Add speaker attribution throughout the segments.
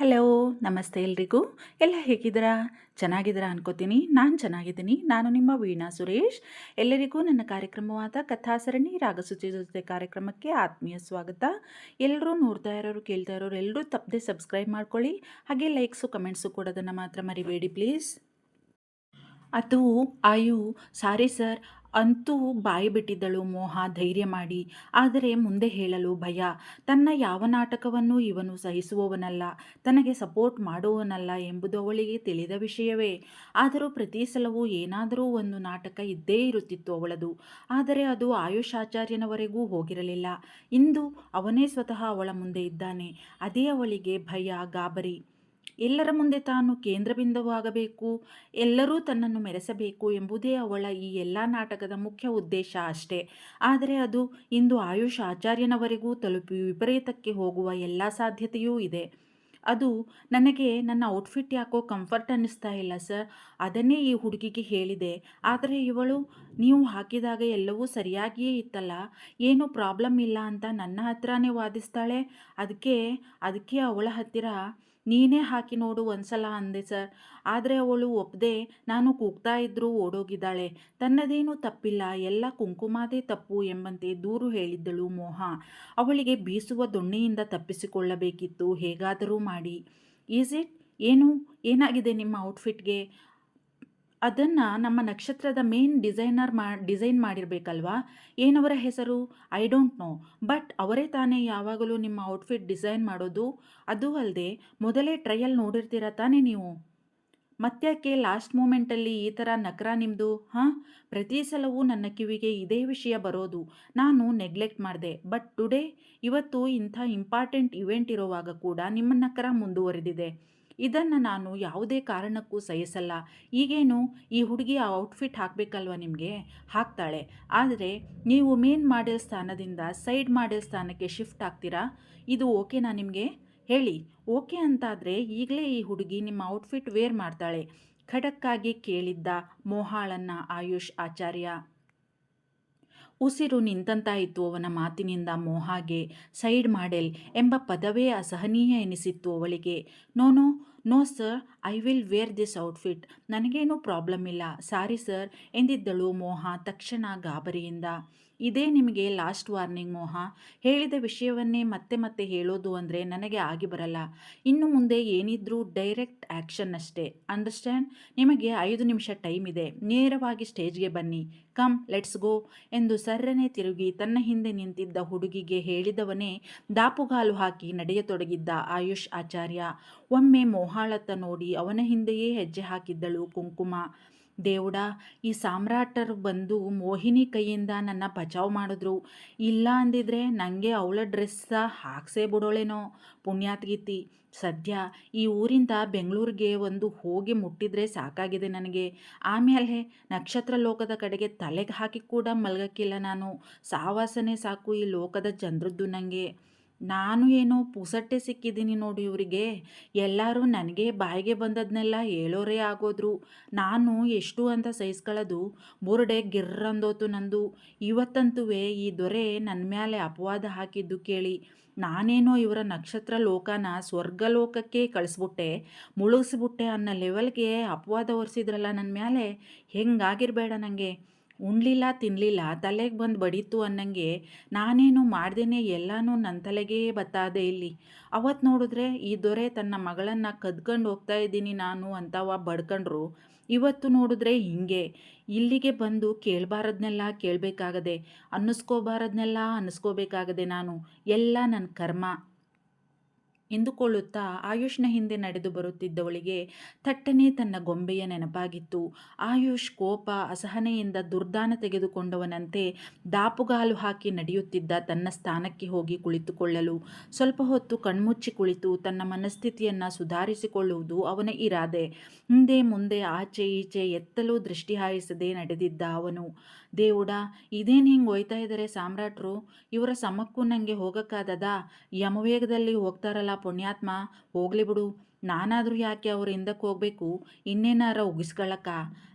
Speaker 1: Hello ನಮಸ್ತೆ ಎಲ್ರಿಗೂ. ಎಲ್ಲ ಹೇಗಿದ್ದೀರಾ? ಚೆನ್ನಾಗಿದ್ದೀರಾ ಅನ್ಕೋತೀನಿ. ನಾನು ಚೆನ್ನಾಗಿದ್ದೀನಿ. ನಾನು ನಿಮ್ಮ ವೀಣಾ ಸುರೇಶ್. ಎಲ್ಲರಿಗೂ ನನ್ನ ಕಾರ್ಯಕ್ರಮವಾದ ಕಥಾಸರಣಿ ರಾಗಸೂಚಿ ಜೊತೆ ಕಾರ್ಯಕ್ರಮಕ್ಕೆ ಆತ್ಮೀಯ ಸ್ವಾಗತ. ಎಲ್ಲರೂ ನೋಡ್ತಾ ಇರೋರು, ಕೇಳ್ತಾ ಇರೋರು ಎಲ್ಲರೂ ತಪ್ಪದೆ ಸಬ್ಸ್ಕ್ರೈಬ್ ಮಾಡ್ಕೊಳ್ಳಿ. ಹಾಗೆ ಲೈಕ್ಸು ಕಮೆಂಟ್ಸು ಕೊಡೋದನ್ನು ಮಾತ್ರ ಮರಿಬೇಡಿ ಪ್ಲೀಸ್ ಅದು, ಆಯು ಸಾರಿ ಸರ್ ಅಂತೂ ಬಾಯಿ ಬಿಟ್ಟಿದ್ದಳು ಮೋಹ ಧೈರ್ಯ ಮಾಡಿ. ಆದರೆ ಮುಂದೆ ಹೇಳಲು ಭಯ. ತನ್ನ ಯಾವ ನಾಟಕವನ್ನು ಇವನು ಸಹಿಸುವವನಲ್ಲ. ತನಗೆ ಸಪೋರ್ಟ್ ಮಾಡುವವನಲ್ಲ ಎಂಬುದು ಅವಳಿಗೆ ತಿಳಿದ ವಿಷಯವೇ. ಆದರೂ ಪ್ರತಿ ಸಲವೂ ಏನಾದರೂ ಒಂದು ನಾಟಕ ಇದ್ದೇ ಇರುತ್ತಿತ್ತು ಅವಳದು. ಆದರೆ ಅದು ಆಯುಷ್ ಆಚಾರ್ಯನವರೆಗೂ ಹೋಗಿರಲಿಲ್ಲ. ಇಂದು ಅವನೇ ಸ್ವತಃ ಅವಳ ಮುಂದೆ ಇದ್ದಾನೆ. ಅದೇ ಅವಳಿಗೆ ಭಯ ಗಾಬರಿ. ಎಲ್ಲರ ಮುಂದೆ ತಾನು ಕೇಂದ್ರಬಿಂದುವಾಗಬೇಕು, ಎಲ್ಲರೂ ತನ್ನನ್ನು ಮೆರೆಸಬೇಕು ಎಂಬುದೇ ಅವಳ ಈ ಎಲ್ಲ ನಾಟಕದ ಮುಖ್ಯ ಉದ್ದೇಶ ಅಷ್ಟೇ. ಆದರೆ ಅದು ಇಂದು ಆಯುಷ್ ಆಚಾರ್ಯನವರೆಗೂ ತಲುಪಿ ವಿಪರೀತಕ್ಕೆ ಹೋಗುವ ಎಲ್ಲ ಸಾಧ್ಯತೆಯೂ ಇದೆ. ಅದು ನನಗೆ ನನ್ನ ಔಟ್ಫಿಟ್ ಯಾಕೋ ಕಂಫರ್ಟ್ ಅನ್ನಿಸ್ತಾ ಇಲ್ಲ ಸರ್. ಅದನ್ನೇ ಈ ಹುಡುಗಿಗೆ ಹೇಳಿದೆ. ಆದರೆ ಇವಳು ನೀವು ಹಾಕಿದಾಗ ಎಲ್ಲವೂ ಸರಿಯಾಗಿಯೇ ಇತ್ತಲ್ಲ? ಏನೂ ಪ್ರಾಬ್ಲಮ್ ಇಲ್ಲ ಅಂತ ನನ್ನ ಹತ್ರನೇ ವಾದಿಸ್ತಾಳೆ? ಅದಕ್ಕೆ ಅದಕ್ಕೆ ಅವಳ ಹತ್ತಿರ ನೀನೇ ಹಾಕಿ ನೋಡು ಒಂದ್ಸಲ ಅಂದೆ ಸರ್. ಆದರೆ ಅವಳು ಒಪ್ಪದೆ ನಾನು ಕೂಗ್ತಾ ಇದ್ರೂ ಓಡೋಗಿದ್ದಾಳೆ. ತನ್ನದೇನೂ ತಪ್ಪಿಲ್ಲ. ಎಲ್ಲ ಕುಂಕುಮಾದೇ ತಪ್ಪು ಎಂಬಂತೆ ದೂರು ಹೇಳಿದ್ದಳು ಮೋಹ. ಅವಳಿಗೆ ಬೀಸುವ ದೊಣ್ಣೆಯಿಂದ ತಪ್ಪಿಸಿಕೊಳ್ಳಬೇಕಿತ್ತು. ಹೇಗಾದರೂ ಮಾಡಿ. Is it? ಏನು? ಏನಾಗಿದೆ ನಿಮ್ಮ ಔಟ್ಫಿಟ್ಗೆ? ಅದನ್ನು ನಮ್ಮ ನಕ್ಷತ್ರದ ಮೇನ್ ಡಿಸೈನರ್ ಮಾ ಡಿಸೈನ್ ಮಾಡಿರಬೇಕಲ್ವಾ? ಏನವರ ಹೆಸರು? ಐ ಡೋಂಟ್ ನೋ ಬಟ್ ಅವರೇ ತಾನೇ ಯಾವಾಗಲೂ ನಿಮ್ಮ ಔಟ್ಫಿಟ್ ಡಿಸೈನ್ ಮಾಡೋದು? ಅದು ಅಲ್ಲದೆ ಮೊದಲೇ ಟ್ರಯಲ್ ನೋಡಿರ್ತೀರ ತಾನೇ ನೀವು? ಮತ್ತ್ಯಾಕೆ ಲಾಸ್ಟ್ ಮೂಮೆಂಟಲ್ಲಿ ಈ ಥರ ನಕರ ನಿಮ್ಮದು ಹಾಂ? ಪ್ರತಿ ಸಲವೂ ನನ್ನ ಕಿವಿಗೆ ಇದೇ ವಿಷಯ ಬರೋದು. ನಾನು ನೆಗ್ಲೆಕ್ಟ್ ಮಾಡಿದೆ. ಬಟ್ ಟುಡೇ ಇವತ್ತು ಇಂಥ ಇಂಪಾರ್ಟೆಂಟ್ ಇವೆಂಟ್ ಇರೋವಾಗ ಕೂಡ ನಿಮ್ಮ ನಕರ ಮುಂದುವರೆದಿದೆ. ಇದನ್ನು ನಾನು ಯಾವುದೇ ಕಾರಣಕ್ಕೂ ಸಹಿಸಲ್ಲ. ಈಗೇನು ಈ ಹುಡುಗಿ ಆ ಔಟ್ಫಿಟ್ ಹಾಕಬೇಕಲ್ವ ನಿಮಗೆ? ಹಾಕ್ತಾಳೆ. ಆದರೆ ನೀವು ಮೇನ್ ಮಾಡೆಲ್ ಸ್ಥಾನದಿಂದ ಸೈಡ್ ಮಾಡೆಲ್ ಸ್ಥಾನಕ್ಕೆ ಶಿಫ್ಟ್ ಆಗ್ತೀರಾ? ಇದು ಓಕೆನಾ ನಿಮಗೆ? ಹೇಳಿ. ಓಕೆ ಅಂತಾದರೆ ಈಗಲೇ ಈ ಹುಡುಗಿ ನಿಮ್ಮ ಔಟ್ಫಿಟ್ ವೇರ್ ಮಾಡ್ತಾಳೆ. ಖಡಕ್ಕಾಗಿ ಕೇಳಿದ್ದ ಮೋಹಾಳನ್ನ ಆಯುಷ್ ಆಚಾರ್ಯ ಉಸಿರು ನಿಂತಂತಾಯಿತು ಅವನ ಮಾತಿನಿಂದ ಮೋಹಾಗೆ ಸೈಡ್ ಮಾಡೆಲ್ ಎಂಬ ಪದವೇ ಅಸಹನೀಯ ಎನಿಸಿತ್ತು ಅವಳಿಗೆ. No no no sir I will wear this outfit ನನಗೇನೂ ಪ್ರಾಬ್ಲಮ್ ಇಲ್ಲ. ಸಾರಿ ಸರ್ ಎಂದಿದ್ದಳು ಮೋಹ ತಕ್ಷಣ ಗಾಬರಿಯಿಂದ. ಇದೇ ನಿಮಗೆ ಲಾಸ್ಟ್ ವಾರ್ನಿಂಗ್ ಮೋಹ. ಹೇಳಿದ ವಿಷಯವನ್ನೇ ಮತ್ತೆ ಮತ್ತೆ ಹೇಳೋದು ಅಂದರೆ ನನಗೆ ಆಗಿ ಬರಲ್ಲ. ಇನ್ನು ಮುಂದೆ ಏನಿದ್ರೂ ಡೈರೆಕ್ಟ್ ಆ್ಯಕ್ಷನ್ ಅಷ್ಟೇ. ಅಂಡರ್ಸ್ಟ್ಯಾಂಡ್ ನಿಮಗೆ ಐದು ನಿಮಿಷ ಟೈಮ್ ಇದೆ. ನೇರವಾಗಿ ಸ್ಟೇಜ್ಗೆ ಬನ್ನಿ. ಕಮ್ ಲೆಟ್ಸ್ ಗೋ ಎಂದು ಸರ್ರನೆ ತಿರುಗಿ ತನ್ನ ಹಿಂದೆ ನಿಂತಿದ್ದ ಹುಡುಗಿಗೆ ಹೇಳಿದವನೇ ದಾಪುಗಾಲು ಹಾಕಿ ನಡೆಯತೊಡಗಿದ್ದ ಆಯುಷ್ ಆಚಾರ್ಯ. ಒಮ್ಮೆ ಮೋಹಾಳತ್ತ ನೋಡಿ ಅವನ ಹಿಂದೆಯೇ ಹೆಜ್ಜೆ ಹಾಕಿದ್ದಳು ಕುಂಕುಮ. ದೇವುಡ, ಈ ಸಾಮ್ರಾಟರು ಬಂದು ಮೋಹಿನಿ ಕೈಯಿಂದ ನನ್ನ ಬಚಾವ್ ಮಾಡಿದ್ರು. ಇಲ್ಲ ಅಂದಿದ್ರೆ ನನಗೆ ಅವಳ ಡ್ರೆಸ್ಸ ಹಾಕ್ಸೇ ಬಿಡೋಳೇನೋ ಪುಣ್ಯಾತ್ಗೀತಿ. ಸದ್ಯ ಈ ಊರಿಂದ ಬೆಂಗಳೂರಿಗೆ ಒಂದು ಹೋಗಿ ಮುಟ್ಟಿದ್ರೆ ಸಾಕಾಗಿದೆ ನನಗೆ. ಆಮೇಲೆ ನಕ್ಷತ್ರ ಲೋಕದ ಕಡೆಗೆ ತಲೆಗೆ ಹಾಕಿ ಕೂಡ ಮಲಗಕ್ಕಿಲ್ಲ ನಾನು. ಸಾವಾಸನೆ ಸಾಕು ಈ ಲೋಕದ ಜನರದ್ದು ನನಗೆ ನಾನು ಏನೋ ಪುಸಟ್ಟೆ ಸಿಕ್ಕಿದ್ದೀನಿ ನೋಡಿ ಇವರಿಗೆ. ಎಲ್ಲರೂ ನನಗೆ ಬಾಯಿಗೆ ಬಂದದ್ನೆಲ್ಲ ಹೇಳೋರೇ ಆಗೋದ್ರು. ನಾನು ಎಷ್ಟು ಅಂತ ಸಹಿಸ್ಕೊಳ್ಳೋದು ಬುರುಡೆ ಗಿರ್ರಂದೋತು ನಂದು. ಇವತ್ತಂತೂ ಈ ದೊರೆ ನನ್ನ ಮೇಲೆ ಅಪವಾದ ಹಾಕಿದ್ದು ಕೇಳಿ. ನಾನೇನೋ ಇವರ ನಕ್ಷತ್ರ ಲೋಕನ ಸ್ವರ್ಗ ಲೋಕಕ್ಕೆ ಕಳಿಸ್ಬಿಟ್ಟೆ. ಮುಳುಗಿಸ್ಬಿಟ್ಟೆ ಅನ್ನೋ ಲೆವೆಲ್ಗೆ ಅಪವಾದ ಒರೆಸಿದ್ರಲ್ಲ ನನ್ನ ಮೇಲೆ ಹೆಂಗಾಗಿರಬೇಡ ನನಗೆ ಉಣ್ಲಿಲ್ಲ ತಿನ್ನಲಿಲ್ಲ ತಲೆಗೆ ಬಂದು ಬಡೀತು ಅನ್ನಂಗೆ ನಾನೇನು ಮಾಡ್ದೇನೆ ಎಲ್ಲನೂ ನನ್ನ ತಲೆಗೇ ಬತ್ತಾದೆ ಇಲ್ಲಿ. ಅವತ್ತು ನೋಡಿದ್ರೆ ಈ ದೊರೆ ತನ್ನ ಮಗಳನ್ನು ಕದ್ಕೊಂಡು ಹೋಗ್ತಾ ಇದ್ದೀನಿ ನಾನು ಅಂತವ ಬಡ್ಕೊಂಡ್ರು. ಇವತ್ತು ನೋಡಿದ್ರೆ ಹಿಂಗೆ. ಇಲ್ಲಿಗೆ ಬಂದು ಕೇಳಬಾರದ್ನೆಲ್ಲ ಕೇಳಬೇಕಾಗದೆ, ಅನ್ನಿಸ್ಕೋಬಾರದ್ನೆಲ್ಲ ಅನ್ನಿಸ್ಕೋಬೇಕಾಗದೆ ನಾನು. ಎಲ್ಲ ನನ್ನ ಕರ್ಮ. ಎಂದುಕೊಳ್ಳುತ್ತಾ ಆಯುಷ್ನ ಹಿಂದೆ ನಡೆದು ಬರುತ್ತಿದ್ದವಳಿಗೆ ಥಟ್ಟನೆ ತನ್ನ ಗೊಂಬೆಯ ನೆನಪಾಗಿತ್ತು. ಆಯುಷ್ ಕೋಪ, ಅಸಹನೆಯಿಂದ ದುರ್ದಾನ ತೆಗೆದುಕೊಂಡವನಂತೆ ದಾಪುಗಾಲು ಹಾಕಿ ನಡೆಯುತ್ತಿದ್ದ ತನ್ನ ಸ್ಥಾನಕ್ಕೆ ಹೋಗಿ ಕುಳಿತುಕೊಳ್ಳಲು. ಸ್ವಲ್ಪ ಹೊತ್ತು ಕಣ್ಮುಚ್ಚಿ ಕುಳಿತು ತನ್ನ ಮನಸ್ಥಿತಿಯನ್ನು ಸುಧಾರಿಸಿಕೊಳ್ಳುವುದು ಅವನ ಇರಾದೆ. ಹಿಂದೆ ಮುಂದೆ ಆಚೆ ಈಚೆ ಎತ್ತಲೂ ದೃಷ್ಟಿ ಹಾಯಿಸದೆ ನಡೆದಿದ್ದ ಅವನು. ದೇವುಡ, ಇದೇನು ಹಿಂಗೆ ಒಯ್ತಾ ಇದ್ದಾರೆ ಸಾಮ್ರಾಟ್ರು? ಇವರ ಸಮಕ್ಕೂ ನನಗೆ ಹೋಗೋಕ್ಕಾದದ? ಯಮವೇಗದಲ್ಲಿ ಹೋಗ್ತಾರಲ್ಲ ಪುಣ್ಯಾತ್ಮ, ಹೋಗಲಿ ಬಿಡು. ನಾನಾದರೂ ಯಾಕೆ ಅವ್ರ ಹಿಂದಕ್ಕೆ ಹೋಗಬೇಕು? ಇನ್ನೇನಾರ ಉಗಿಸ್ಕೊಳ್ಳಕ್ಕ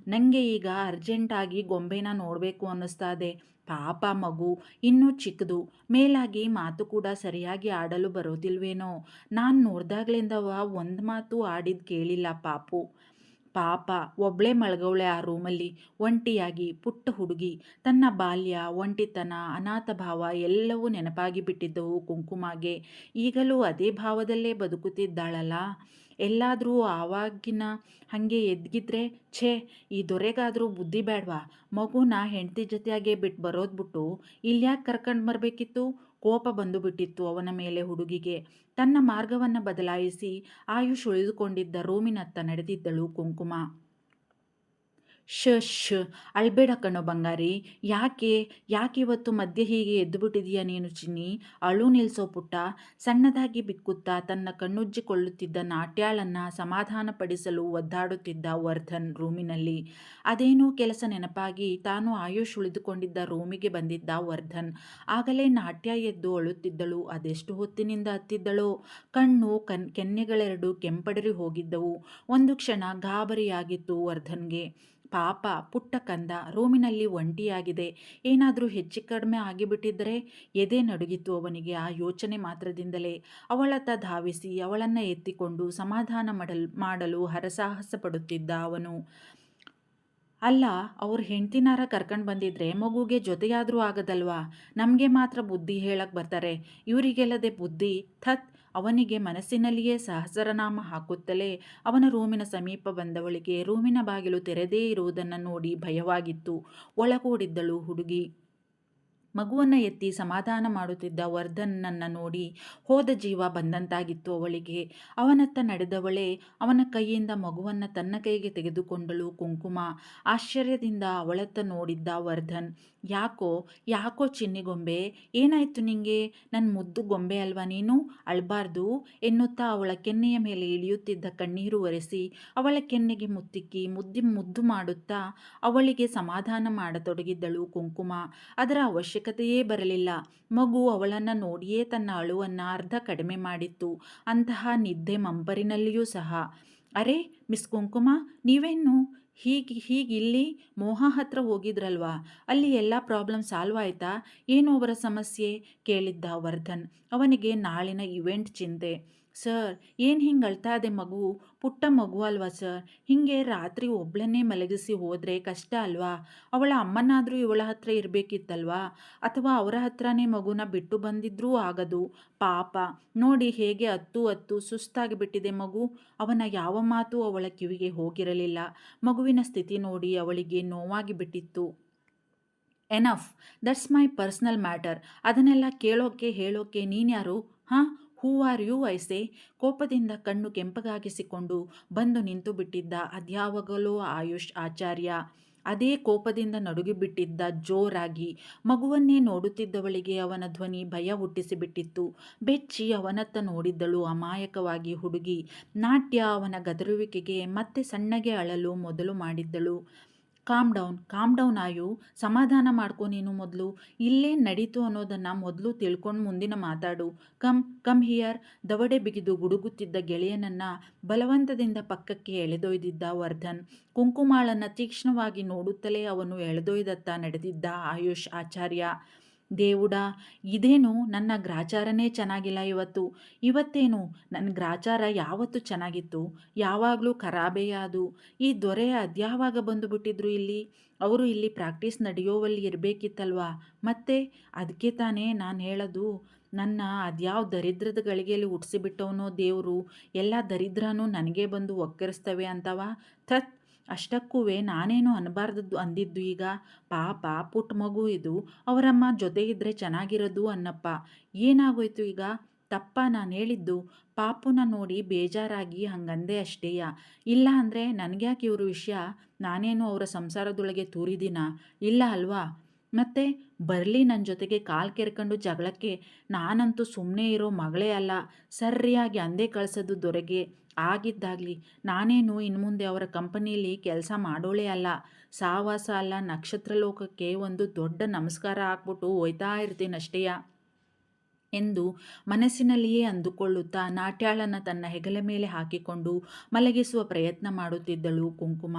Speaker 1: ನನಗೆ ಈಗ ಅರ್ಜೆಂಟಾಗಿ ಗೊಂಬೆನ ನೋಡಬೇಕು ಅನ್ನಿಸ್ತಾ ಇದೆ. ಪಾಪ ಮಗು, ಇನ್ನೂ ಚಿಕ್ಕದು. ಮೇಲಾಗಿ ಮಾತು ಕೂಡ ಸರಿಯಾಗಿ ಆಡಲು ಬರೋದಿಲ್ವೇನೋ? ನಾನು ನೋಡ್ದಾಗ್ಲಿಂದವ ಒಂದು ಮಾತು ಆಡಿದ್ದು ಕೇಳಿಲ್ಲ ಪಾಪು. ಪಾಪ ಒಬ್ಳೆ ಮಳಗವಳೆ ಆ ರೂಮಲ್ಲಿ. ಒಂಟಿಯಾಗಿ ಪುಟ್ಟ ಹುಡುಗಿ. ತನ್ನ ಬಾಲ್ಯ, ಒಂಟಿತನ, ಅನಾಥ ಭಾವ ಎಲ್ಲವೂ ನೆನಪಾಗಿ ಬಿಟ್ಟಿದ್ದವು ಕುಂಕುಮಾಗೆ. ಈಗಲೂ ಅದೇ ಭಾವದಲ್ಲೇ ಬದುಕುತ್ತಿದ್ದಾಳಲ್ಲ? ಎಲ್ಲಾದರೂ ಆವಾಗಿನ ಹಾಗೆ ಎದ್ಗಿದ್ರೆ, ಛೇ, ಈ ದೊರೆಗಾದರೂ ಬುದ್ಧಿ ಬೇಡವಾ ಮಗುನ ಹೆಂಡತಿ ಜೊತೆಯಾಗೆ ಬಿಟ್ಟು ಬರೋದ್ಬಿಟ್ಟು ಇಲ್ಯಾಕೆ ಕರ್ಕೊಂಡು ಬರಬೇಕಿತ್ತು ಕೋಪ ಬಂದು ಬಿಟ್ಟಿತ್ತು ಅವನ ಮೇಲೆ ಹುಡುಗಿಗೆ. ತನ್ನ ಮಾರ್ಗವನ್ನು ಬದಲಾಯಿಸಿ ಆಯುಷ್ ಉಳಿದುಕೊಂಡಿದ್ದ ರೂಮಿನತ್ತ ನಡೆದಿದ್ದಳು ಕುಂಕುಮ. ಶ ಶ. ಅಳ್ಬೇಡ ಕಣೋ ಬಂಗಾರಿ. ಯಾಕೆ? ಯಾಕೆ ಇವತ್ತು ಮಧ್ಯೆ ಹೀಗೆ ಎದ್ದುಬಿಟ್ಟಿದೀಯ ನೀನು ಚಿನ್ನಿ? ಅಳು ನಿಲ್ಸೋ ಪುಟ್ಟ. ಸಣ್ಣದಾಗಿ ಬಿಕ್ಕುತ್ತಾ ತನ್ನ ಕಣ್ಣುಜ್ಜಿಕೊಳ್ಳುತ್ತಿದ್ದ ನಾಟ್ಯಾಳನ್ನು ಸಮಾಧಾನಪಡಿಸಲು ಒದ್ದಾಡುತ್ತಿದ್ದ ವರ್ಧನ್ ರೂಮಿನಲ್ಲಿ. ಅದೇನೋ ಕೆಲಸ ನೆನಪಾಗಿ ತಾನು ಆಯುಷ್ ಉಳಿದುಕೊಂಡಿದ್ದ ರೂಮಿಗೆ ಬಂದಿದ್ದ ವರ್ಧನ್. ಆಗಲೇ ನಾಟ್ಯ ಎದ್ದು ಅಳುತ್ತಿದ್ದಳು. ಅದೆಷ್ಟು ಹೊತ್ತಿನಿಂದ ಹತ್ತಿದ್ದಳೋ? ಕಣ್ಣು, ಕನ್, ಕೆನ್ನೆಗಳೆರಡು ಕೆಂಪಡರಿ ಹೋಗಿದ್ದವು. ಒಂದು ಕ್ಷಣ ಗಾಬರಿಯಾಗಿತ್ತು ವರ್ಧನ್ಗೆ. ಪಾಪ ಪುಟ್ಟ ಕಂದ ರೂಮಿನಲ್ಲಿ ಒಂಟಿಯಾಗಿದೆ. ಏನಾದರೂ ಹೆಚ್ಚು ಕಡಿಮೆ ಆಗಿಬಿಟ್ಟಿದ್ದರೆ ಎದೆ ನಡುಗಿತ್ತು ಅವನಿಗೆ ಆ ಯೋಚನೆ ಮಾತ್ರದಿಂದಲೇ. ಅವಳತ್ತ ಧಾವಿಸಿ ಅವಳನ್ನು ಎತ್ತಿಕೊಂಡು ಸಮಾಧಾನ ಮಾಡಲ್ ಮಾಡಲು ಹರಸಾಹಸ ಪಡುತ್ತಿದ್ದ ಅವನು. ಅಲ್ಲ, ಅವ್ರ ಹೆಂಡ್ತಿನಾರ ಕರ್ಕೊಂಡು ಬಂದಿದ್ರೆ ಮಗುಗೆ ಜೊತೆಯಾದರೂ ಆಗದಲ್ವಾ? ನಮಗೆ ಮಾತ್ರ ಬುದ್ಧಿ ಹೇಳಕ್ಕೆ ಬರ್ತಾರೆ. ಇವರಿಗೆಲ್ಲದೆ ಬುದ್ಧಿ ಥತ್ ಅವನಿಗೆ ಮನಸ್ಸಿನಲ್ಲಿಯೇ ಸಹಸ್ರನಾಮ ಹಾಕುತ್ತಲೇ ಅವನ ರೂಮಿನ ಸಮೀಪ ಬಂದವಳಿಗೆ ರೂಮಿನ ಬಾಗಿಲು ತೆರೆದೇ ಇರುವುದನ್ನು ನೋಡಿ ಭಯವಾಗಿತ್ತು. ಒಳಗೂಡಿದ್ದಳು ಹುಡುಗಿ. ಮಗುವನ್ನು ಎತ್ತಿ ಸಮಾಧಾನ ಮಾಡುತ್ತಿದ್ದ ವರ್ಧನ್ನನ್ನು ನೋಡಿ ಹೋದ ಜೀವ ಬಂದಂತಾಗಿತ್ತು ಅವಳಿಗೆ. ಅವನತ್ತ ನಡೆದವಳೇ ಅವನ ಕೈಯಿಂದ ಮಗುವನ್ನು ತನ್ನ ಕೈಗೆ ತೆಗೆದುಕೊಂಡಳು ಕುಂಕುಮ. ಆಶ್ಚರ್ಯದಿಂದ ಅವಳತ್ತ ನೋಡಿದ್ದ ವರ್ಧನ್ ಯಾಕೋ ಯಾಕೋ ಚಿನ್ನಿಗೊಂಬೆ ಏನಾಯ್ತು ನಿಂಗೆ? ನನ್ನ ಮುದ್ದು ಗೊಂಬೆ ಅಲ್ವಾ ನೀನು? ಅಳಬಾರ್ದು ಎನ್ನುತ್ತಾ ಅವಳ ಕೆನ್ನೆಯ ಮೇಲೆ ಇಳಿಯುತ್ತಿದ್ದ ಕಣ್ಣೀರು ಒರೆಸಿ, ಅವಳ ಕೆನ್ನೆಗೆ ಮುತ್ತಿಕ್ಕಿ ಮುದ್ದಿ ಮುದ್ದು ಮಾಡುತ್ತಾ ಅವಳಿಗೆ ಸಮಾಧಾನ ಮಾಡತೊಡಗಿದ್ದಳು ಕುಂಕುಮ. ಅದರ ಅವಶ್ಯಕತೆಯೇ ಬರಲಿಲ್ಲ. ಮಗು ಅವಳನ್ನು ನೋಡಿಯೇ ತನ್ನ ಅಳುವನ್ನು ಅರ್ಧ ಕಡಿಮೆ ಮಾಡಿತ್ತು. ಅಂತಹ ನಿದ್ದೆ ಮಂಪರಿನಲ್ಲಿಯೂ ಸಹ. ಅರೆ, ಮಿಸ್ ಕುಂಕುಮ ನೀವೇನು ಹೀಗೆ ಹೀಗಿಲ್ಲಿ ಮೋಹ ಹತ್ರ ಹೋಗಿದ್ರಲ್ವಾ? ಅಲ್ಲಿ ಎಲ್ಲ ಪ್ರಾಬ್ಲಮ್ ಸಾಲ್ವ್ ಆಯ್ತಾ? ಏನು ಅವರ ಸಮಸ್ಯೆ? ಕೇಳಿದ್ದ ವರ್ಧನ್. ಅವನಿಗೆ ನಾಳಿನ ಇವೆಂಟ್ ಚಿಂತೆ. ಸರ್, ಏನು ಹಿಂಗೆ ಅಳ್ತಾ ಇದೆ ಮಗು? ಪುಟ್ಟ ಮಗು ಅಲ್ವಾ ಸರ್? ಹೀಗೆ ರಾತ್ರಿ ಒಬ್ಳನ್ನೇ ಮಲಗಿಸಿ ಹೋದರೆ ಕಷ್ಟ ಅಲ್ವಾ? ಅವಳ ಅಮ್ಮನಾದರೂ ಇವಳ ಹತ್ರ ಇರಬೇಕಿತ್ತಲ್ವಾ? ಅಥವಾ ಅವರ ಹತ್ರನೇ ಮಗುನ ಬಿಟ್ಟು ಬಂದಿದ್ರೂ ಆಗದು? ಪಾಪ, ನೋಡಿ ಹೇಗೆ ಹತ್ತು ಹತ್ತು ಸುಸ್ತಾಗಿ ಬಿಟ್ಟಿದೆ ಮಗು. ಅವನ ಯಾವ ಮಾತು ಅವಳ ಕಿವಿಗೆ ಹೋಗಿರಲಿಲ್ಲ. ಮಗುವಿನ ಸ್ಥಿತಿ ನೋಡಿ ಅವಳಿಗೆ ನೋವಾಗಿ ಬಿಟ್ಟಿತ್ತು. Enough, that's my personal matter. ಅದನ್ನೆಲ್ಲ ಕೇಳೋಕ್ಕೆ ಹೇಳೋಕ್ಕೆ ನೀನ್ಯಾರು? ಹೂ? ಆರ್ ಯು ಐಸೆ ಕೋಪದಿಂದ ಕಣ್ಣು ಕೆಂಪಗಾಗಿಸಿಕೊಂಡು ಬಂದು ನಿಂತು ಬಿಟ್ಟಿದ್ದ ಅದ್ಯಾವಾಗಲೋ ಆಯುಷ್ ಆಚಾರ್ಯ. ಅದೇ ಕೋಪದಿಂದ ನಡುಗಿಬಿಟ್ಟಿದ್ದ ಜೋರಾಗಿ ಮಗುವನ್ನೇ ನೋಡುತ್ತಿದ್ದವಳಿಗೆ ಅವನ ಧ್ವನಿ ಭಯ ಹುಟ್ಟಿಸಿಬಿಟ್ಟಿತ್ತು. ಬೆಚ್ಚಿ ಅವನತ್ತ ನೋಡಿದ್ದಳು ಅಮಾಯಕವಾಗಿ ಹುಡುಗಿ. ನಾಟ್ಯ ಅವನ ಗದರುವಿಕೆಗೆ ಮತ್ತೆ ಸಣ್ಣಗೆ ಅಳಲು ಮೊದಲು ಮಾಡಿದ್ದಳು. Calm down calm down Ayu ಸಮಾಧಾನ ಮಾಡ್ಕೊ ನೀನು ಮೊದಲು. ಇಲ್ಲೇ ನಡೀತು ಅನ್ನೋದನ್ನು ಮೊದಲು ತಿಳ್ಕೊಂಡು ಮುಂದಿನ ಮಾತಾಡು. ಕಮ್ ಕಮ್ ಹಿಯರ್ ದವಡೆ ಬಿಗಿದು ಗುಡುಗುತ್ತಿದ್ದ ಗೆಳೆಯನನ್ನು ಬಲವಂತದಿಂದ ಪಕ್ಕಕ್ಕೆ ಎಳೆದೊಯ್ದಿದ್ದ ವರ್ಧನ್. ಕುಂಕುಮಾಳನ್ನು ತೀಕ್ಷ್ಣವಾಗಿ ನೋಡುತ್ತಲೇ ಅವನು ಎಳೆದೊಯ್ದತ್ತ ನಡೆದಿದ್ದ ಆಯುಷ್ ಆಚಾರ್ಯ. ದೇವುಡ, ಇದೇನು ನನ್ನ ಗ್ರಾಚಾರನೇ ಚೆನ್ನಾಗಿಲ್ಲ ಇವತ್ತು? ಇವತ್ತೇನು? ನನ್ನ ಗ್ರಾಚಾರ ಯಾವತ್ತು ಚೆನ್ನಾಗಿತ್ತು? ಯಾವಾಗಲೂ ಖರಾಬೇ ಅದು. ಈ ದೊರೆ ಅದ್ಯಾವಾಗ ಬಂದುಬಿಟ್ಟಿದ್ರು ಇಲ್ಲಿ? ಅವರು ಇಲ್ಲಿ ಪ್ರಾಕ್ಟೀಸ್ ನಡೆಯೋವಲ್ಲಿ ಇರಬೇಕಿತ್ತಲ್ವಾ? ಮತ್ತೆ ಅದಕ್ಕೆ ತಾನೇ ನಾನು ಹೇಳೋದು, ನನ್ನ ಅದ್ಯಾವ ದರಿದ್ರದ ಗಳಿಗೆಯಲ್ಲಿ ಹುಟ್ಟಿಸಿಬಿಟ್ಟವನೋ ದೇವರು, ಎಲ್ಲ ದರಿದ್ರನೂ ನನಗೆ ಬಂದು ಒಕ್ಕರಿಸ್ತವೆ ಅಂತವ? ಥತ್! ಅಷ್ಟಕ್ಕೂ ನಾನೇನು ಅನ್ನಬಾರ್ದದ್ದು ಅಂದಿದ್ದು ಈಗ. ಪಾಪ ಪುಟ್ಟ ಮಗು ಇದು. ಅವರಮ್ಮ ಜೊತೆ ಇದ್ದರೆ ಚೆನ್ನಾಗಿರೋದು ಅನ್ನಪ್ಪ. ಏನಾಗೋಯ್ತು ಈಗ? ತಪ್ಪ ನಾನು ಹೇಳಿದ್ದು. ಪಾಪುನ ನೋಡಿ ಬೇಜಾರಾಗಿ ಹಂಗಂದೆ ಅಷ್ಟೇಯ. ಇಲ್ಲ ಅಂದರೆ ನನಗ್ಯಾಕೆ ಇವ್ರ ವಿಷಯ? ನಾನೇನು ಅವರ ಸಂಸಾರದೊಳಗೆ ತೂರಿದಿನ ಇಲ್ಲ ಅಲ್ವಾ? ಮತ್ತೆ ಬರಲಿ ನನ್ನ ಜೊತೆಗೆ ಕಾಲು ಕೆರ್ಕೊಂಡು ಜಗಳಕ್ಕೆ. ನಾನಂತೂ ಸುಮ್ಮನೆ ಇರೋ ಮಗಳೇ ಅಲ್ಲ. ಸರಿಯಾಗಿ ಅಂದೇ ಕಳಿಸೋದು ದೊರೆಗೆ. ಆಗಿದ್ದಾಗಲಿ, ನಾನೇನು ಇನ್ನು ಮುಂದೆ ಅವರ ಕಂಪನಿಯಲ್ಲಿ ಕೆಲಸ ಮಾಡೋಳೇ ಅಲ್ಲ. ಸಾವಾಸ ಅಲ್ಲ ನಕ್ಷತ್ರ ಲೋಕಕ್ಕೆ ಒಂದು ದೊಡ್ಡ ನಮಸ್ಕಾರ ಹಾಕ್ಬಿಟ್ಟು ಹೋಯ್ತಾ ಇರ್ತೀನಿ ಅಷ್ಟೇಯ ಎಂದು ಮನಸ್ಸಿನಲ್ಲಿಯೇ ಅಂದುಕೊಳ್ಳುತ್ತಾ ನಾಟ್ಯಾಳನ ತನ್ನ ಹೆಗಲ ಮೇಲೆ ಹಾಕಿಕೊಂಡು ಮಲಗಿಸುವ ಪ್ರಯತ್ನ ಮಾಡುತ್ತಿದ್ದಳು ಕುಂಕುಮ.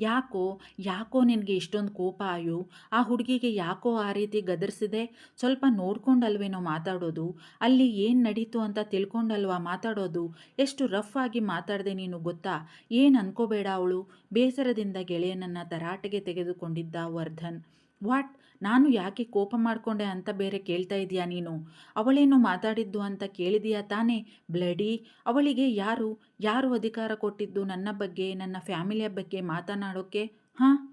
Speaker 1: ಯಾಕೋ ಯಾಕೋ ನಿನಗೆ ಇಷ್ಟೊಂದು ಕೋಪ ಆಯು ಆ ಹುಡುಗಿಗೆ ಯಾಕೋ ಆ ರೀತಿ ಗದರಿಸಿದೆ? ಸ್ವಲ್ಪ ನೋಡ್ಕೊಂಡಲ್ವೇನೋ ಮಾತಾಡೋದು? ಅಲ್ಲಿ ಏನು ನಡೀತು ಅಂತ ತಿಳ್ಕೊಂಡಲ್ವಾ ಮಾತಾಡೋದು? ಎಷ್ಟು ರಫ್ ಆಗಿ ಮಾತಾಡಿದೆ ನೀನು ಗೊತ್ತಾ? ಏನು ಅನ್ಕೋಬೇಡ ಅವಳು? ಬೇಸರದಿಂದ ಗೆಳೆಯನನ್ನು ತರಾಟೆಗೆ ತೆಗೆದುಕೊಂಡಿದ್ದ ವರ್ಧನ್. ವಾಟ್? ನಾನು ಯಾಕೆ ಕೋಪ ಮಾಡಿಕೊಂಡೆ ಅಂತ ಬೇರೆ ಕೇಳ್ತಾ ಇದೀಯಾ ನೀನು? ಅವಳೇನು ಮಾತಾಡಿದ್ದು ಅಂತ ಕೇಳಿದೀಯಾ ತಾನೇ? ಬ್ಲಡಿ, ಅವಳಿಗೆ ಯಾರು ಯಾರು ಅಧಿಕಾರ ಕೊಟ್ಟಿದ್ದು ನನ್ನ ಬಗ್ಗೆ, ನನ್ನ ಫ್ಯಾಮಿಲಿಯ ಬಗ್ಗೆ ಮಾತನಾಡೋಕ್ಕೆ ಹಾಂ?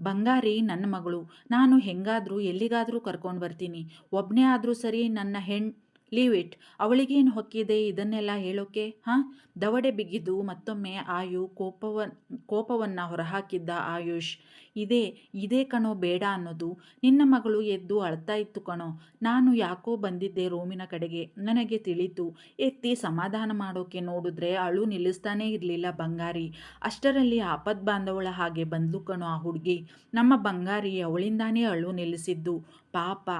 Speaker 1: ಬಂಗಾರಿ, ನನ್ನ ಮಗಳು, ನಾನು ಹೆಂಗಾದರೂ ಎಲ್ಲಿಗಾದರೂ ಕರ್ಕೊಂಡು ಬರ್ತೀನಿ. ಒಬ್ಬನೇ ಆದರೂ ಸರಿ ನನ್ನ ಹೆಣ್ ಲೀವ್ ಇಟ್ ಅವಳಿಗೇನು ಹೊಕ್ಕಿದೆ? ಇದನ್ನೆಲ್ಲ ಹೇಳೋಕೆ? ಹಾಂ? ದವಡೆ ಬಿಗಿದು ಮತ್ತೊಮ್ಮೆ ಆಯು ಕೋಪವ ಕೋಪವನ್ನು ಹೊರಹಾಕಿದ್ದ ಆಯುಷ್. ಇದೇ ಇದೇ ಕಣೋ ಬೇಡ ಅನ್ನೋದು. ನಿನ್ನ ಮಗಳು ಎದ್ದು ಅಳ್ತಾ ಇತ್ತು ಕಣೋ. ನಾನು ಯಾಕೋ ಬಂದಿದ್ದೆ ರೂಮಿನ ಕಡೆಗೆ. ನನಗೆ ತಿಳಿತು. ಎತ್ತಿ ಸಮಾಧಾನ ಮಾಡೋಕೆ ನೋಡಿದ್ರೆ ಅಳು ನಿಲ್ಲಿಸ್ತಾನೇ ಇರಲಿಲ್ಲ ಬಂಗಾರಿ. ಅಷ್ಟರಲ್ಲಿ ಆಪದ್ ಬಾಂಧವಳ ಹಾಗೆ ಬಂದ್ಲು ಕಣೋ ಆ ಹುಡುಗಿ. ನಮ್ಮ ಬಂಗಾರಿ ಅವಳಿಂದಾನೇ ಅಳು ನಿಲ್ಲಿಸಿದ್ದು. ಪಾಪ.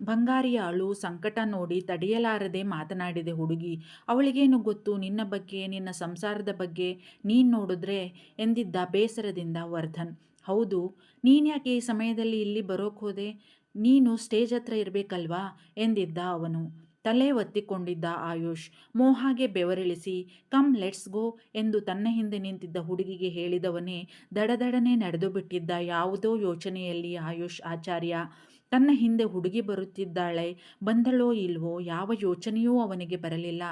Speaker 1: ಬಂಗಾರಿಯ ಅಳು ಸಂಕಟ ನೋಡಿ ತಡೆಯಲಾರದೆ ಮಾತನಾಡಿದೆ ಹುಡುಗಿ, ಅವಳಿಗೇನು ಗೊತ್ತು? ನಿನ್ನ ಬಗ್ಗೆ, ನಿನ್ನ ಸಂಸಾರದ ಬಗ್ಗೆ ನೀನು ನೋಡಿದ್ರೆ? ಎಂದಿದ್ದ ಬೇಸರದಿಂದ ವರ್ಧನ್. ಹೌದು ನೀನ್ಯಾಕೆ ಈ ಸಮಯದಲ್ಲಿ ಇಲ್ಲಿ ಬರೋಕೆ ಹೋದೆ? ನೀನು ಸ್ಟೇಜ್ ಹತ್ರ ಇರಬೇಕಲ್ವಾ? ಎಂದಿದ್ದ ಅವನು. ತಲೆ ಒತ್ತಿಕೊಂಡಿದ್ದ ಆಯುಷ್, ಮೋಹಾಗೆ ಬೆವರಿಳಿಸಿ, ಕಮ್, ಲೆಟ್ಸ್ ಗೋ ಎಂದು ತನ್ನ ಹಿಂದೆ ನಿಂತಿದ್ದ ಹುಡುಗಿಗೆ ಹೇಳಿದವನೇ ದಡದಡನೆ ನಡೆದು ಬಿಟ್ಟಿದ್ದ ಯಾವುದೋ ಯೋಚನೆಯಲ್ಲಿ ಆಯುಷ್ ಆಚಾರ್ಯ ತನ್ನ ಹಿಂದೆ ಹುಡುಗಿ ಬರುತ್ತಿದ್ದಾಳೆ, ಬಂದಳೋ ಇಲ್ವೋ ಯಾವ ಯೋಚನೆಯೂ ಅವನಿಗೆ ಬರಲಿಲ್ಲ.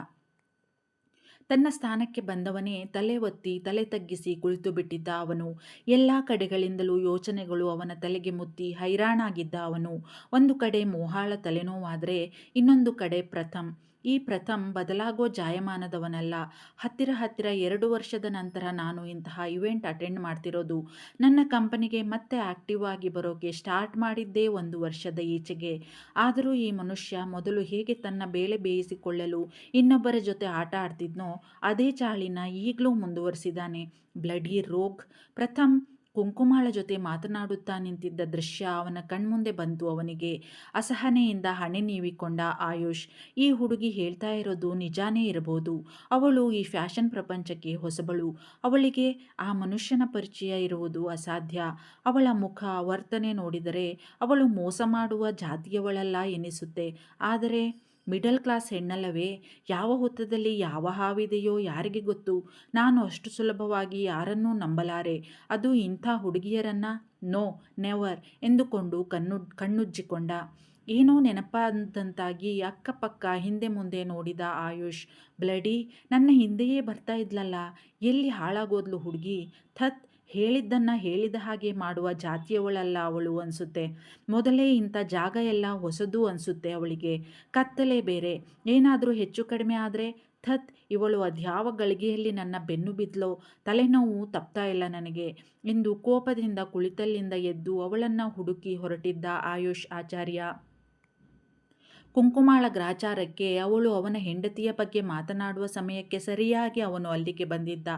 Speaker 1: ತನ್ನ ಸ್ಥಾನಕ್ಕೆ ಬಂದವನೇ ತಲೆ ಒತ್ತಿ ತಲೆ ತಗ್ಗಿಸಿ ಕುಳಿತು ಬಿಟ್ಟಿದ್ದ ಅವನು. ಎಲ್ಲ ಕಡೆಗಳಿಂದಲೂ ಯೋಚನೆಗಳು ಅವನ ತಲೆಗೆ ಮುತ್ತಿ ಹೈರಾಣಾಗಿದ್ದ ಅವನು. ಒಂದು ಕಡೆ ಮೋಹಾಳ ತಲೆನೋವಾದರೆ ಇನ್ನೊಂದು ಕಡೆ ಪ್ರಥಮ್. ಈ ಪ್ರಥಮ್ ಬದಲಾಗೋ ಜಾಯಮಾನದವನಲ್ಲ. ಹತ್ತಿರ ಹತ್ತಿರ ಎರಡು ವರ್ಷದ ನಂತರ ನಾನು ಇಂತಹ ಇವೆಂಟ್ ಅಟೆಂಡ್ ಮಾಡ್ತಿರೋದು. ನನ್ನ ಕಂಪನಿಗೆ ಮತ್ತೆ ಆಕ್ಟಿವ್ ಆಗಿ ಬರೋಕೆ ಸ್ಟಾರ್ಟ್ ಮಾಡಿದ್ದೇ ಒಂದು ವರ್ಷದ ಈಚೆಗೆ. ಆದರೂ ಈ ಮನುಷ್ಯ ಮೊದಲು ಹೇಗೆ ತನ್ನ ಬೇಳೆ ಬೇಯಿಸಿಕೊಳ್ಳಲು ಇನ್ನೊಬ್ಬರ ಜೊತೆ ಆಟ ಆಡ್ತಿದ್ನೋ, ಅದೇ ಚಾಳಿನ ಈಗಲೂ ಮುಂದುವರಿಸಿದ್ದಾನೆ ಬ್ಲಡಿ ರೋಗ್. ಪ್ರಥಮ್ ಕುಂಕುಮಾಳ ಜೊತೆ ಮಾತನಾಡುತ್ತಾ ನಿಂತಿದ್ದ ದೃಶ್ಯ ಅವನ ಕಣ್ಮುಂದೆ ಬಂತು. ಅವನಿಗೆ ಅಸಹನೆಯಿಂದ ಹಣೆ ನೀವಿಕೊಂಡ ಆಯುಷ್, ಈ ಹುಡುಗಿ ಹೇಳ್ತಾ ಇರೋದು ನಿಜಾನೇ ಇರಬಹುದು. ಅವಳು ಈ ಫ್ಯಾಷನ್ ಪ್ರಪಂಚಕ್ಕೆ ಹೊಸಬಳು. ಅವಳಿಗೆ ಆ ಮನುಷ್ಯನ ಪರಿಚಯ ಇರುವುದು ಅಸಾಧ್ಯ. ಅವಳ ಮುಖ ವರ್ತನೆ ನೋಡಿದರೆ ಅವಳು ಮೋಸ ಮಾಡುವ ಜಾತಿಯವಳಲ್ಲ ಎನಿಸುತ್ತೆ. ಆದರೆ ಮಿಡಲ್ ಕ್ಲಾಸ್ ಹೆಣ್ಣಲ್ಲವೇ, ಯಾವ ಹೊತ್ತದಲ್ಲಿ ಯಾವ ಹಾವಿದೆಯೋ ಯಾರಿಗೆ ಗೊತ್ತು? ನಾನು ಅಷ್ಟು ಸುಲಭವಾಗಿ ಯಾರನ್ನೂ ನಂಬಲಾರೆ. ಅದು ಇಂಥ ಹುಡುಗಿಯರನ್ನ ನೋ, ನೆವರ್ ಎಂದುಕೊಂಡು ಕಣ್ಣು, ಕಣ್ಣುಜ್ಜಿಕೊಂಡ. ಏನೋ ನೆನಪಾದಂತಾಗಿ ಅಕ್ಕಪಕ್ಕ ಹಿಂದೆ ಮುಂದೆ ನೋಡಿದ ಆಯುಷ್, ಬ್ಲಡಿ ನನ್ನ ಹಿಂದೆಯೇ ಬರ್ತಾ ಇದ್ಲಲ್ಲ, ಎಲ್ಲಿ ಹಾಳಾಗೋದ್ಲು ಹುಡುಗಿ? ಥತ್ ಹೇಳಿದ್ದನ್ನು ಹೇಳಿದ ಹಾಗೆ ಮಾಡುವ ಜಾತಿಯವಳಲ್ಲ ಅವಳು ಅನಿಸುತ್ತೆ. ಮೊದಲೇ ಇಂಥ ಜಾಗ ಎಲ್ಲ ಹೊಸದು ಅನಿಸುತ್ತೆ ಅವಳಿಗೆ. ಕತ್ತಲೆ ಬೇರೆ. ಏನಾದರೂ ಹೆಚ್ಚು ಕಡಿಮೆ ಆದರೆ ಥತ್, ಇವಳು ಅದ್ಯಾವ ಗಳಿಗೆಯಲ್ಲಿ ನನ್ನ ಬೆನ್ನು ಬಿದ್ಲೋ, ತಲೆನೋವು ತಪ್ತಾ ಇಲ್ಲ ನನಗೆ. ಎಂದು ಕೋಪದಿಂದ ಕುಳಿತಲ್ಲಿಂದ ಎದ್ದು ಅವಳನ್ನು ಹುಡುಕಿ ಹೊರಟಿದ್ದ ಆಯುಷ್ ಆಚಾರ್ಯ. ಕುಂಕುಮಾಳ ಗ್ರಾಚಾರಕ್ಕೆ ಅವಳು ಅವನ ಹೆಂಡತಿಯ ಬಗ್ಗೆ ಮಾತನಾಡುವ ಸಮಯಕ್ಕೆ ಸರಿಯಾಗಿ ಅವನು ಅಲ್ಲಿಗೆ ಬಂದಿದ್ದ.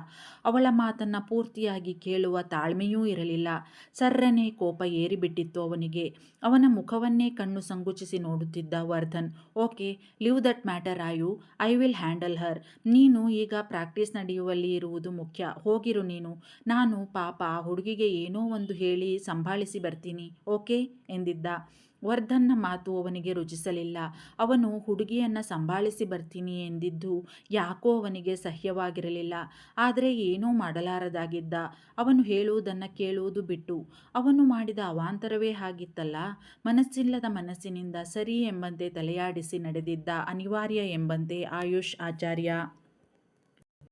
Speaker 1: ಅವಳ ಮಾತನ್ನು ಪೂರ್ತಿಯಾಗಿ ಕೇಳುವ ತಾಳ್ಮೆಯೂ ಇರಲಿಲ್ಲ. ಸರ್ರನೇ ಕೋಪ ಏರಿಬಿಟ್ಟಿತ್ತು ಅವನಿಗೆ. ಅವನ ಮುಖವನ್ನೇ ಕಣ್ಣು ಸಂಗುಚಿಸಿ ನೋಡುತ್ತಿದ್ದ Vardhan, okay, leave that matter, Ayu. I will handle her. ನೀನು ಈಗ ಪ್ರಾಕ್ಟೀಸ್ ನಡೆಯುವಲ್ಲಿ ಇರುವುದು ಮುಖ್ಯ. ಹೋಗಿರು ನೀನು. ನಾನು ಪಾಪ ಹುಡುಗಿಗೆ ಏನೋ ಒಂದು ಹೇಳಿ ಸಂಭಾಳಿಸಿ ಬರ್ತೀನಿ. ಓಕೆ? ಎಂದಿದ್ದ. ವರ್ಧನ್ನ ಮಾತು ಅವನಿಗೆ ರುಚಿಸಲಿಲ್ಲ. ಅವನು, ಹುಡುಗಿಯನ್ನು ಸಂಭಾಳಿಸಿ ಬರ್ತೀನಿ ಎಂದಿದ್ದು ಯಾಕೋ ಅವನಿಗೆ ಸಹ್ಯವಾಗಿರಲಿಲ್ಲ. ಆದರೆ ಏನೂ ಮಾಡಲಾರದಾಗಿದ್ದ. ಅವನು ಹೇಳುವುದನ್ನು ಕೇಳುವುದು ಬಿಟ್ಟು, ಅವನು ಮಾಡಿದ ಅವಾಂತರವೇ ಹಾಗಿತ್ತಲ್ಲ? ಮನಸ್ಸಿಲ್ಲದ ಮನಸ್ಸಿನಿಂದ ಸರಿ ಎಂಬಂತೆ ತಲೆಯಾಡಿಸಿ ನಡೆದಿದ್ದ ಅನಿವಾರ್ಯ ಎಂಬಂತೆ ಆಯುಷ್ ಆಚಾರ್ಯ